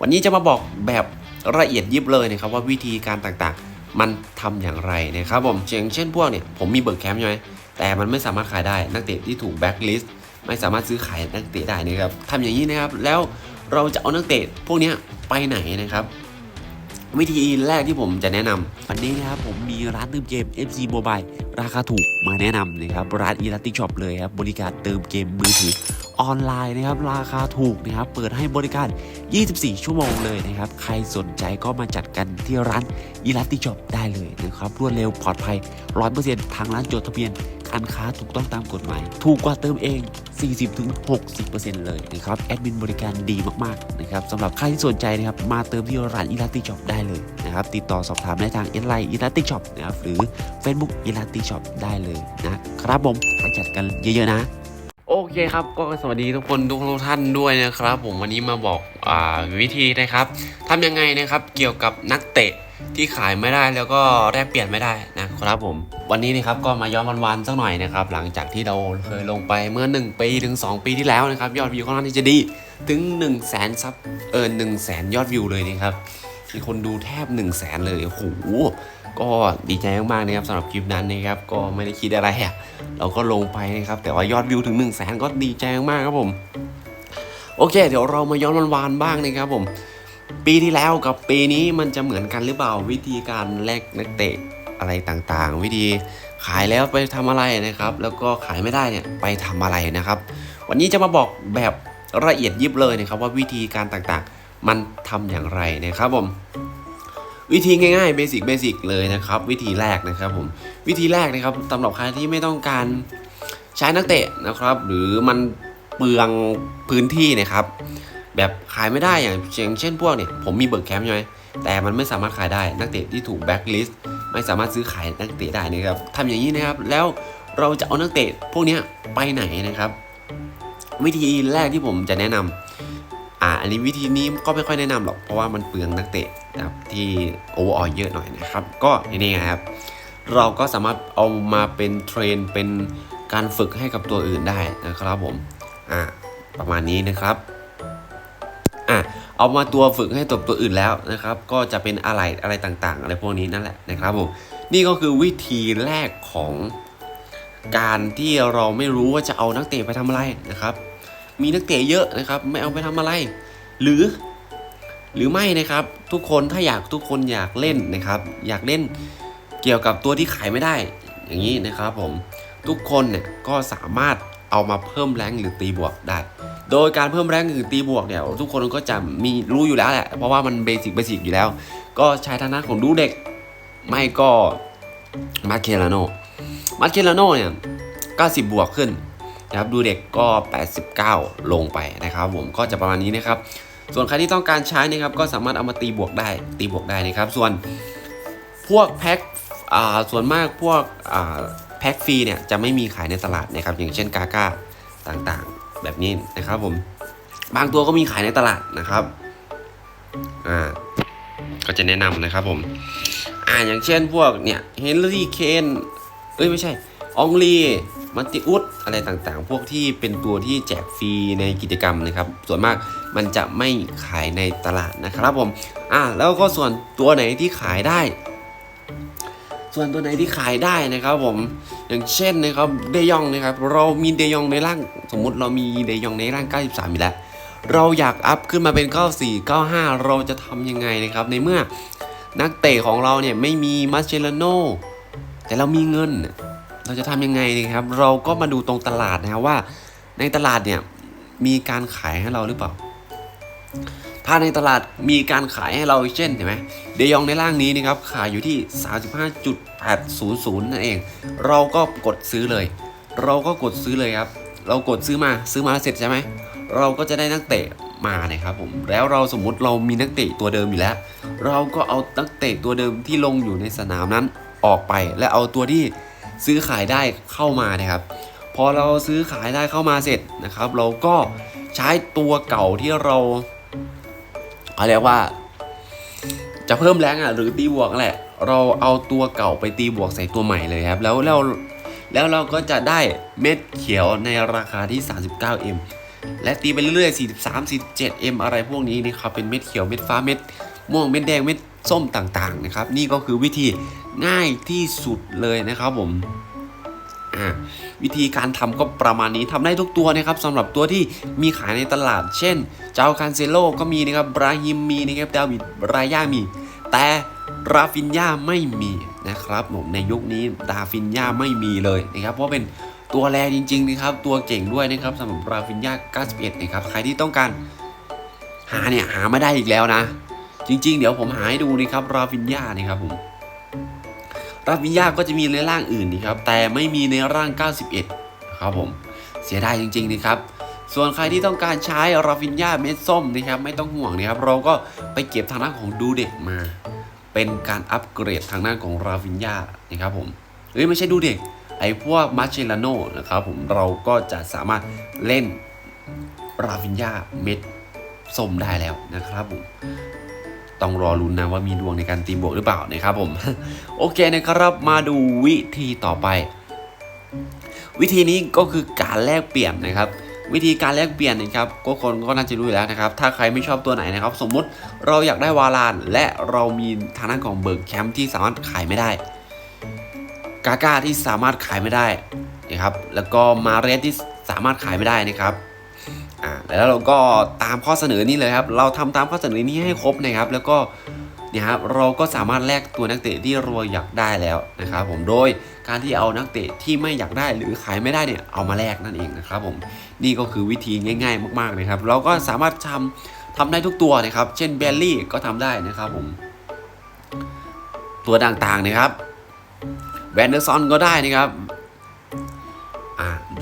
วันนี้จะมาบอกแบบละเอียดยิบเลยนะครับว่าวิธีการต่างๆ มันทำอย่างไรนะครับผมอย่างเช่นพวกเนี่ยผมมีเบิร์กแคมป์ใช่ไหมแต่มันไม่สามารถขายได้นักเตะที่ถูกแบ็คลิสต์ไม่สามารถซื้อขายนักเตะได้นะครับทำอย่างนี้นะครับแล้วเราจะเอานักเตะพวกนี้ไปไหนนะครับวิธีแรกที่ผมจะแนะนำวันนี้นะครับผมมีร้านเติมเกม FC Mobile ราคาถูกมาแนะนำนะครับร้าน e l a t i Shop เลยครับบริการเติมเกมมือถือ ออนไลน์นะครับ ราคาถูกนะครับ เปิดให้บริการ 24 ชั่วโมงเลยนะครับ ใครสนใจก็มาจัดกันที่ร้าน e l a t i Shop ได้เลยนะครับ รวดเร็วปลอดภัย 100%ทางร้านจดทะเบียนการค้าถูกต้องตามกฎหมาย ถูกกว่าเติมเอง 40-60%เลยนะครับ แอดมินบริการดีมากๆนะครับสำหรับใครที่สนใจนะครับ มาเติมที่ร้าน e l a t i Shop ได้เลยนะครับ ติดต่อสอบถามได้ทาง e l i n e e l a t i Shop นะครับ หรือ Facebook e l a t i Shop ได้เลยนะครับผมไปจัดกันเยอะๆนะ โอเคครับก็สวัสดีทุกคนทุกท่านด้วยนะครับ ผมวันนี้มาบอกอาวิธีนะครับทำยังไงนะครับเกี่ยวกับนักเตะที่ขายไม่ได้แล้วก็แลกเปลี่ยนไม่ได้นะครับผม วันนี้นะครับก็มาย้อนวันๆสักหน่อยนะครับ หลังจากที่เราเคยลงไปเมื่อ 1 ปีถึง 2 ปีที่แล้วนะครับ ยอดวิวค่อนข้างที่จะดีถึง 1 0 0 0 0แสนซับเออหนึ่งแสนยอดวิวเลยนะครับมีคนดูแทบ 1 0 0 0 0แสนเลยโอ้โห ก็ดีใจมากๆนะครับสำหรับคลิปนั้นนะครับก็ไม่ได้คิดอะไรอะเราก็ลงไปนะครับแต่ว่ายอดวิวถึง1 0 0 0 0แสนก็ดีใจมากครับผมโอเค เดี๋ยวเรามาย้อนวันวานๆบ้างนะครับผม ปีที่แล้วกับปีนี้มันจะเหมือนกันหรือเปล่าวิธีการแลกนักเตะอะไรต่างๆ วิธีขายแล้วไปทำอะไรนะครับ แล้วก็ขายไม่ได้เนี่ยไปทำอะไรนะครับ วันนี้จะมาบอกแบบละเอียดยิบเลยนะครับว่าวิธีการต่างๆ มันทำอย่างไรนะครับผม วิธีง่ายๆเบสิกเบสิกเลยนะครับ วิธีแรกนะครับผมวิธีแรกนะครับสำหรับใครที่ไม่ต้องการใช้นักเตะนะครับ หรือมันเปลืองพื้นที่นะครับ แบบขายไม่ได้อย่างอย่างเช่นพวกเนี่ยผมมีเบิร์กแคมป์ใช่ไหมแต่มันไม่สามารถขายได้นักเตะที่ถูกแบ็คลิสต์ไม่สามารถซื้อขายนักเตะได้นะครับทำอย่างนี้นะครับ แล้วเราจะเอานักเตะพวกนี้ไปไหนนะครับ วิธีแรกที่ผมจะแนะนำ อ่าอันนี้วิธีนี้ก็ไม่ค่อยแนะนำหรอกเพราะว่ามันเปลืองนักเตะนะครับที่โอเวอร์ออเยอะหน่อยนะครับ ก็นี่ไงครับ เราก็สามารถเอามาเป็นเทรนเป็นการฝึกให้กับตัวอื่นได้นะครับผมอ่าประมาณนี้นะครับอะเอามาตัวฝึกให้ตัวตัวอื่นแล้วนะครับ ก็จะเป็นอะไรอะไรต่างๆ อะไรพวกนี้นั่นแหละนะครับผมนี่ก็คือวิธีแรกของการที่เราไม่รู้ว่าจะเอานักเตะไปทำอะไรนะครับ มีนักเตะเยอะนะครับ ไม่เอาไปทำอะไร หรือ หรือไม่นะครับ ทุกคนถ้าอยากทุกคนอยากเล่นนะครับ อยากเล่นเกี่ยวกับตัวที่ขายไม่ได้ อย่างนี้นะครับผมทุกคนเนี่ยก็สามารถเอามาเพิ่มแรงหรือตีบวกได้ โดยการเพิ่มแรงหรือตีบวกเนี่ยทุกคนก็จะมีรู้อยู่แล้วแหละ เพราะว่ามันเบสิกเบสิกอยู่แล้ว ก็ใช้ทางด้านของดูเด็ก ไม่ก็มาเคลาโนมาเคลาโนเนี่ย90 บวกขึ้น นะครับดูเด็กก็ 89 ลงไปนะครับผมก็จะประมาณนี้นะครับ ส่วนใครที่ต้องการใช้นะครับก็สามารถเอามาตีบวกได้ตีบวกได้นะครับ ส่วนพวกแพ็คส่วนมากพวกแพ็คฟรีเนี่ยจะไม่มีขายในตลาดนะครับ อย่างเช่นกาก้าต่างๆ แบบนี้นะครับผมบางตัวก็มีขายในตลาดนะครับอ่าก็จะแนะนำนะครับผมอ่าอย่างเช่นพวกเนี่ยเฮนรี่เคนเอ้ยไม่ใช่ องลีมัตติอุสอะไรต่างๆ พวกที่เป็นตัวที่แจกฟรีในกิจกรรมนะครับ ส่วนมากมันจะไม่ขายในตลาดนะครับผมอ่าแล้วก็ส่วนตัวไหนที่ขายได้ ส่วนตัวไหนที่ขายได้นะครับผมอย่างเช่นนะครับเดยองนะครับ เรามีเดยองในร่าง สมมุติเรามีเดยองในร่าง 93อยู่แล้ว เราอยากอัพขึ้นมาเป็น 94 95 เราจะทำยังไงนะครับ ในเมื่อนักเตะของเราเนี่ยไม่มีมาเชลโนแต่เรามีเงิน เราจะทำยังไงนะครับ เราก็มาดูตรงตลาดนะครับว่า ในตลาดเนี่ยมีการขายให้เราหรือเปล่า ถ้าในตลาดมีการขายให้เราเช่นเห็นไหมเดยองในร่างนี้นะครับขายอยู่ที่ 35.800นั่นเอง เราก็กดซื้อเลย เราก็กดซื้อเลยครับ เรากดซื้อมาซื้อมาเสร็จใช่ไหมเราก็จะได้นักเตะมานะครับผมแล้วเราสมมุติเรามีนักเตะตัวเดิมอยู่แล้ว เราก็เอานักเตะตัวเดิมที่ลงอยู่ในสนามนั้นออกไป และเอาตัวที่ ซื้อขายได้เข้ามานะครับ พอเราซื้อขายได้เข้ามาเสร็จนะครับ เราก็ใช้ตัวเก่าที่เราเขาเรียกว่า จะเพิ่มแรงอะหรือตีบวกแหละ เราเอาตัวเก่าไปตีบวกใส่ตัวใหม่เลยครับ แล้วแล้วแล้วเราก็จะได้เม็ดเขียวในราคาที่ 39M และตีไปเรื่อยๆ 43 47 m อะไรพวกนี้นะครับเป็นเม็ดเขียวเม็ดฟ้าเม็ดม่วงเม็ดแดงเม็ด ส้มต่างๆนะครับ นี่ก็คือวิธีง่ายที่สุดเลยนะครับผมวิธีการทำก็ประมาณนี้ทำได้ทุกตัวนะครับสำหรับตัวที่มีขายในตลาด เช่น เจ้าคานเซโลก็มีนะครับบราฮิมมีนะครับดาวิดรายามี แต่ราฟินยาไม่มีนะครับผมในยุคนี้ดาฟินยาไม่มีเลยนะครับ เพราะเป็นตัวแรจริง ๆ นะครับ ตัวเก่งด้วยนะครับสำหรับราฟินยา91นะครับใครที่ต้องการหาเนี่ยหาไม่ได้อีกแล้วนะ จริง ๆ เดี๋ยวผมหาให้ดูนะครับราฟินยานะครับผมราฟินยาก็จะมีในร่างอื่นนะครับแต่ไม่มีในร่าง 91นะครับผมเสียดายจริง ๆนะครับ ส่วนใครที่ต้องการใช้ราฟินยาเม็ดส้มนะครับไม่ต้องห่วงนะครับ เราก็ไปเก็บทางด้านของดูเด็กมา เป็นการอัปเกรดทางด้านของราฟินยานะครับผมเอ้ยไม่ใช่ดูเด็กไอ้พวกมาเชลาโนนะครับผมเราก็จะสามารถเล่นราฟินยาเม็ดส้มได้แล้วนะครับผม ต้องรอลุ้นนะว่ามีดวงในการตีบวกหรือเปล่านะครับผมโอเคนะครับมาดูวิธีต่อไป วิธีนี้ก็คือการแลกเปลี่ยนนะครับ วิธีการแลกเปลี่ยนนะครับก็คนก็น่าจะรู้อยู่แล้วนะครับ ถ้าใครไม่ชอบตัวไหนนะครับ สมมุติเราอยากได้วาลาน และเรามีทางด้านของเบิร์กแคมป์ที่สามารถขายไม่ได้กาก้าที่สามารถขายไม่ได้นะครับแล้วก็มาเรสที่สามารถขายไม่ได้นะครับ แล้วเราก็ตามข้อเสนอนี้เลยครับ เราทำตามข้อเสนอนี้ให้ครบนะครับ แล้วก็เนี่ยครับเราก็สามารถแลกตัวนักเตะที่เราอยากได้แล้วนะครับผมโดยการที่เอานักเตะที่ไม่อยากได้หรือขายไม่ได้เนี่ยเอามาแลกนั่นเองนะครับผมนี่ก็คือวิธีง่าย ๆ มากๆนะครับ เราก็สามารถทำทำได้ทุกตัวนะครับ เช่นเบลลี่ก็ทำได้นะครับผม ตัวต่างๆนะครับแวนเดอร์ซอนก็ได้นะครับ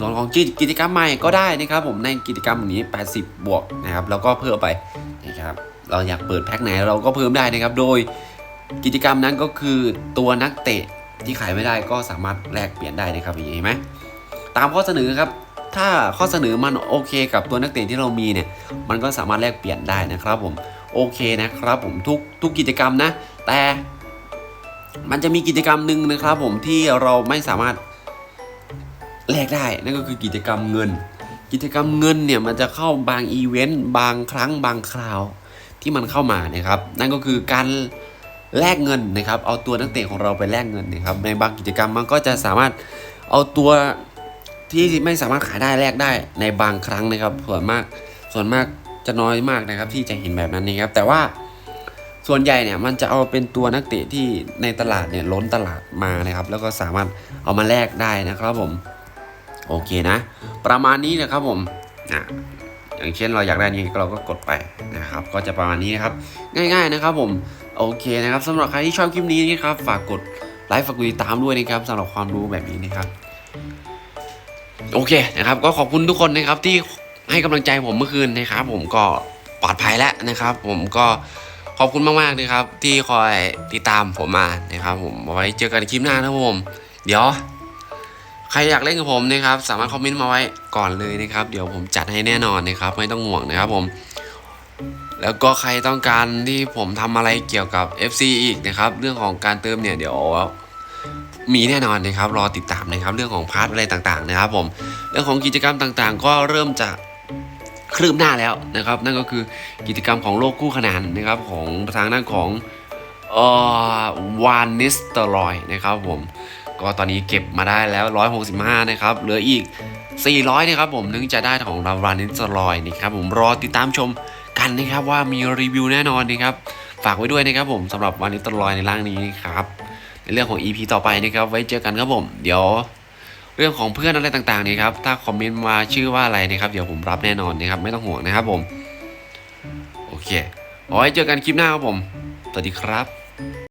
ส่วนของกิจกรรมใหม่ก็ได้นะครับผมในกิจกรรมนี้ 80 บวกนะครับแล้วก็เพิ่มไปนะครับเราอยากเปิดแพ็คไหนเราก็เพิ่มได้นะครับ โดยกิจกรรมนั้นก็คือตัวนักเตะที่ขายไม่ได้ก็สามารถแลกเปลี่ยนได้นะครับอย่างนี้เห็นไหมตามข้อเสนอครับถ้าข้อเสนอมันโอเคกับตัวนักเตะที่เรามีเนี่ยมันก็สามารถแลกเปลี่ยนได้นะครับผมโอเคนะครับผมทุกทุกกิจกรรมนะ แต่มันจะมีกิจกรรมหนึ่งนะครับผมที่เราไม่สามารถ แลกได้นั่นก็คือกิจกรรมเงิน กิจกรรมเงินเนี่ยมันจะเข้าบางอีเวนต์บางครั้งบางคราวที่มันเข้ามานะครับ นั่นก็คือการแลกเงินนะครับ เอาตัวนักเตะของเราไปแลกเงินนะครับ ในบางกิจกรรมมันก็จะสามารถเอาตัวที่ไม่สามารถขายได้แลกได้ในบางครั้งนะครับ ส่วนมากส่วนมากจะน้อยมากนะครับ ที่จะเห็นแบบนั้นนะครับ แต่ว่าส่วนใหญ่เนี่ยมันจะเอาเป็นตัวนักเตะที่ในตลาดเนี่ยล้นตลาดมานะครับ แล้วก็สามารถเอามาแลกได้นะครับผม โอเคนะ ประมาณนี้นะครับผมนะอย่างเช่นเราอยากได้นี้เราก็กดไปนะครับ ก็จะประมาณนี้นะครับ ง่าย ๆนะครับผมโอเคนะครับสำหรับใครที่ชอบคลิปนี้นะครับฝากกดไลค์ฝากกดติดตามด้วยนะครับสำหรับความรู้แบบนี้นะครับ โอเคนะครับ ก็ขอบคุณทุกคนนะครับที่ให้กำลังใจผมเมื่อคืนนะครับ ผมก็ปลอดภัยแล้วนะครับ ผมก็ขอบคุณมากๆนะครับ ที่คอยติดตามผมมานะครับ ผมไว้เจอกันในคลิปหน้านะครับผม เดี๋ยว ใครอยากเล่นกับผมนะครับ สามารถคอมเมนต์มาไว้ก่อนเลยนะครับ เดี๋ยวผมจัดให้แน่นอนนะครับ ไม่ต้องห่วงนะครับผม แล้วก็ใครต้องการที่ผมทำอะไรเกี่ยวกับ FC อีกนะครับ เรื่องของการเติมเนี่ยเดี๋ยวมีแน่นอนนะครับ รอติดตามนะครับ เรื่องของพาร์ทอะไรต่างๆนะครับ ผม เรื่องของกิจกรรมต่างๆ ก็เริ่มจะคลืบหน้าแล้วนะครับ นั่นก็คือกิจกรรมของโลกคู่ขนานนะครับ ของทางด้านของออวานนิสเตอรอยนะครับผม ก็ตอนนี้เก็บมาได้แล้ว 165 นะครับเหลืออีก 400 นะครับผมถึงจะได้ของรางวัลนิสลอยนะครับผมรอติดตามชมกันนะครับว่ามีรีวิวแน่นอนนะครับฝากไว้ด้วยนะครับผมสำหรับวานิสลอยในร่างนี้นะครับในเรื่องของ EP ต่อไปนะครับไว้เจอกันครับผม เดี๋ยวเรื่องของเพื่อนอะไรต่างๆนี่ครับ ถ้าคอมเมนต์มาชื่อว่าอะไรนะครับ เดี๋ยวผมรับแน่นอนนะครับ ไม่ต้องห่วงนะครับผม โอเคเอาไว้เจอกันคลิปหน้าครับผม สวัสดีครับ